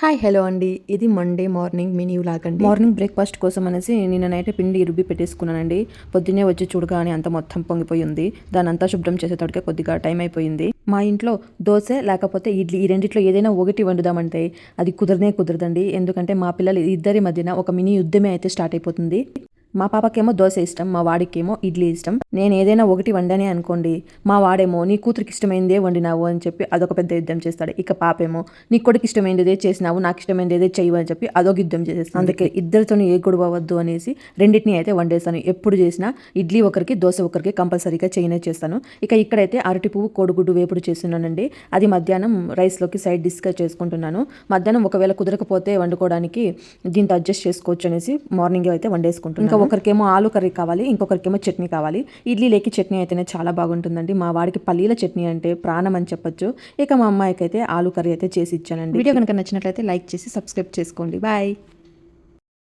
Hi hello అండి. ఇది Monday morning mini లాగండి అండి. మార్నింగ్ బ్రేక్ఫాస్ట్ కోసం అనేసి నిన్న నైట్ పిండి రుబ్బి పెట్టేసుకున్నానండి. పొద్దున్నే వచ్చి చూడగానే అంత మొత్తం పొంగిపోయి ఉంది. దాని అంతా శుభ్రం చేసేటప్పటికే కొద్దిగా టైం అయిపోయింది. మా ఇంట్లో దోశ లేకపోతే ఇడ్లీ ఈ రెండిట్లో ఏదైనా ఒకటి వండుదామంటే అది కుదరనే కుదరదండి. ఎందుకంటే మా పిల్లలు ఇద్దరి మధ్యన ఒక మినీ యుద్ధమే అయితే స్టార్ట్ అయిపోతుంది. మా పాపకేమో దోశ ఇష్టం మా వాడికేమో ఇడ్లీ ఇష్టం. నేను ఏదైనా ఒకటి వండనే అనుకోండి మా వాడేమో నీ కూతురికి ఇష్టమైందే వండినావు అని చెప్పి అదొక పెద్ద యుద్ధం చేస్తాడు. ఇక పాపేమో నీ కొడుకు ఇష్టమైనదే చేసినావు నాకు ఇష్టమైనదే చేయవు అని చెప్పి అదొక యుద్ధం చేసేస్తాను అందుకే ఇద్దరితో ఏ గొడవ అవ్వద్దు అనేసి రెండింటిని అయితే వండేస్తాను. ఎప్పుడు చేసినా ఇడ్లీ ఒకరికి దోశ ఒకరికి కంపల్సరీగా చేయనే చేస్తాను. ఇక ఇక్కడైతే అరటి పువ్వు కోడిగుడ్డు వేపుడు చేస్తున్నానండి. అది మధ్యాహ్నం రైస్లోకి సైడ్ డిష్గా చేసుకుంటున్నాను. మధ్యాహ్నం ఒకవేళ కుదరకపోతే వండుకోవడానికి దీంతో అడ్జస్ట్ చేసుకోవచ్చు అనేసి మార్నింగ్ అయితే వండేసుకుంటున్నాను. ఇంకా ఒకరికేమో ఆలు కర్రీ కావాలి ఇంకొకరికేమో చట్నీ కావాలి. ఇడ్లీ లేకి చట్నీ అయితేనే చాలా బాగుంటుందండి. మా వాడికి పల్లీల చట్నీ అంటే ప్రాణం అని చెప్పొచ్చు. ఇక మా అమ్మాయికి అయితే ఆలు కర్రీ అయితే చేసి ఇచ్చానండి. వీడియో కనుక నచ్చినట్లయితే లైక్ చేసి సబ్స్క్రైబ్ చేసుకోండి. బాయ్.